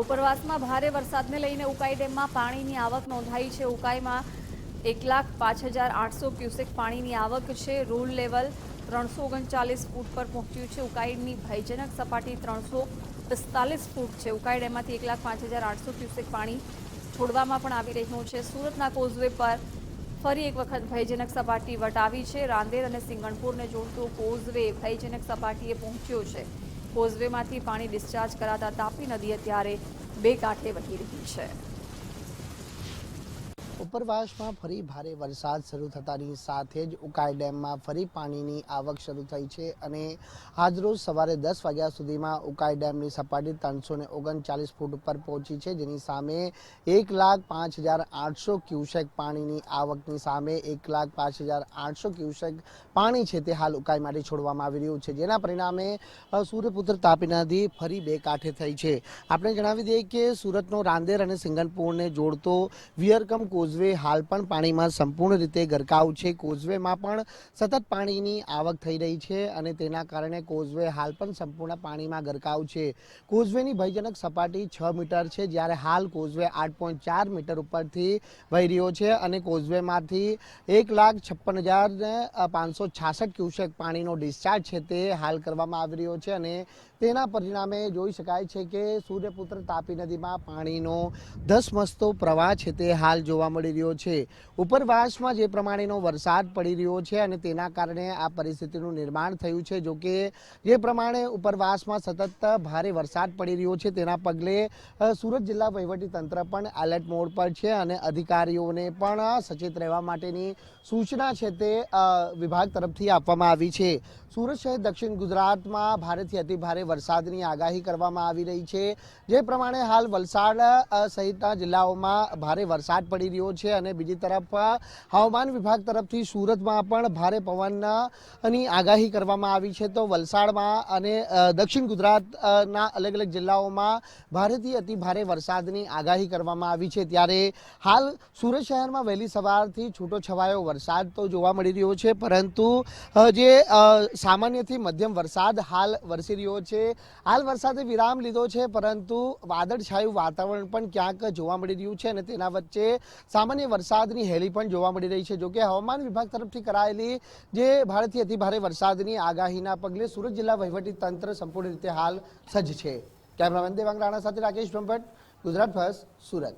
ઉપરવાસમાં ભારે વરસાદને લઈને ઉકાઈ ડેમમાં પાણીની આવક નોંધાઈ છે. ઉકાઈમાં એક લાખ પાંચ હજાર આઠસો ક્યુસેક પાણીની આવક છે. રૂલ લેવલ ત્રણસો ઓગણચાલીસ ફૂટ પર પહોંચ્યું છે. ઉકાઈની ભયજનક સપાટી ત્રણસો પિસ્તાલીસ ફૂટ છે. ઉકાઈ ડેમમાંથી એક લાખ પાંચ હજાર આઠસો ક્યુસેક પાણી છોડવામાં પણ આવી રહ્યું છે. સુરતના કોઝવે પર ફરી એક વખત ભયજનક સપાટી વટાવી છે. રાંદેર અને સિંગણપુરને જોડતો કોઝવે ભયજનક સપાટીએ પહોંચ્યો છે. કોઝવેમાંથી પાણી ડિસ્ચાર્જ કરાતા તાપી નદી અત્યારે બે કાંઠે વહી રહી છે. ઉપરવાસમાં ફરી ભારે વરસાદ શરૂ થતાની સાથે જ ઉકાઈ ડેમમાં ફરી પાણીની આવક શરૂ થઈ છે અને આજરોજ સવારે દસ વાગ્યા સુધીમાં ઉકાઈ ડેમની સપાટી ત્રણસો ને ઓગણચાલીસ ફૂટ ઉપર પહોંચી છે. જેની સામે એક લાખ પાંચ હજાર આઠસો ક્યુસેક પાણીની આવકની સામે એક લાખ પાંચ હજાર આઠસો ક્યુસેક પાણી છે તે હાલ ઉકાઈ માટે છોડવામાં આવી રહ્યું છે. જેના પરિણામે સૂર્યપુત્ર તાપી નદી ફરી બે કાંઠે થઈ છે. આપણે જણાવી દઈએ કે સુરતનો રાંદેર અને સિંગનપુરને જોડતો વિયરકમ કોઝવે હાલ પણ પાણીમાં સંપૂર્ણ રીતે ગરકાવ છે. કોઝવેમાં પણ સતત પાણીની આવક થઈ રહી છે અને તેના કારણે કોઝવે હાલ પણ સંપૂર્ણ પાણીમાં ગરકાવ છે. કોઝવેની ભયજનક સપાટી છ મીટર છે, જ્યારે હાલ કોઝવે આઠ પોઈન્ટ ચાર મીટર ઉપરથી વહી રહ્યો છે અને કોઝવેમાંથી એક લાખ છપ્પન હજાર પાંચસો છાસઠ ક્યુસેક પાણીનો ડિસ્ચાર્જ છે તે હાલ કરવામાં આવી રહ્યો છે અને તેના પરિણામે જોઈ શકાય છે કે સૂર્યપુત્ર તાપી નદીમાં પાણીનો ધસમસતો પ્રવાહ છે તે હાલ જોવા મળી રહ્યો છે. ઉપરવાસમાં જે પ્રમાણેનો વરસાદ પડી રહ્યો છે અને તેના કારણે આ પરિસ્થિતિનું નિર્માણ થયું છે. જો કે જે પ્રમાણે ઉપરવાસમાં સતત ભારે વરસાદ પડી રહ્યો છે, તેના પગલે સુરત જિલ્લા તંત્ર પણ એલર્ટ મોડ પર છે અને અધિકારીઓને પણ સચેત રહેવા માટેની સૂચના છે તે વિભાગ તરફથી આપવામાં આવી છે. સુરત શહેર દક્ષિણ ગુજરાતમાં ભારેથી અતિ ભારે વરસાદની આગાહી કરવામાં આવી રહી છે. જે પ્રમાણે હાલ વલસાડ સહિતના જિલ્લાઓમાં ભારે વરસાદ પડી રહ્યો છે અને બીજી તરફ હવામાન વિભાગ તરફથી સુરતમાં પણ ભારે પવનની આગાહી કરવામાં આવી છે. તો વલસાડમાં અને દક્ષિણ ગુજરાતના અલગ અલગ જિલ્લાઓમાં ભારેથી અતિ ભારે વરસાદની આગાહી કરવામાં આવી છે. ત્યારે હાલ સુરત શહેરમાં વહેલી સવારથી છૂટો છવાયો વરસાદ તો જોવા મળી રહ્યો છે. પરંતુ જે સામાન્યથી મધ્યમ વરસાદ હાલ વરસી રહ્યો છે. હાલ વરસાદે વિરામ લીધો છે, પરંતુ વાદળછાયું વાતાવરણ પણ ક્યાંક જોવા મળી રહ્યું છે અને તેના વચ્ચે સામાન્ય વરસાદની હેલી પણ જોવા મળી રહી છે. જોકે હવામાન વિભાગ તરફથી કરાયેલી જે ભારેથી અતિ ભારે વરસાદની આગાહીના પગલે સુરત જિલ્લા વહીવટી તંત્ર સંપૂર્ણ રીતે હાલ સજ્જ છે. કેમેરામેન દેવાંગ રાણા સાથે રાકેશ બ્રહ્મભટ્ટ, ગુજરાત ફર્સ્ટ, સુરત.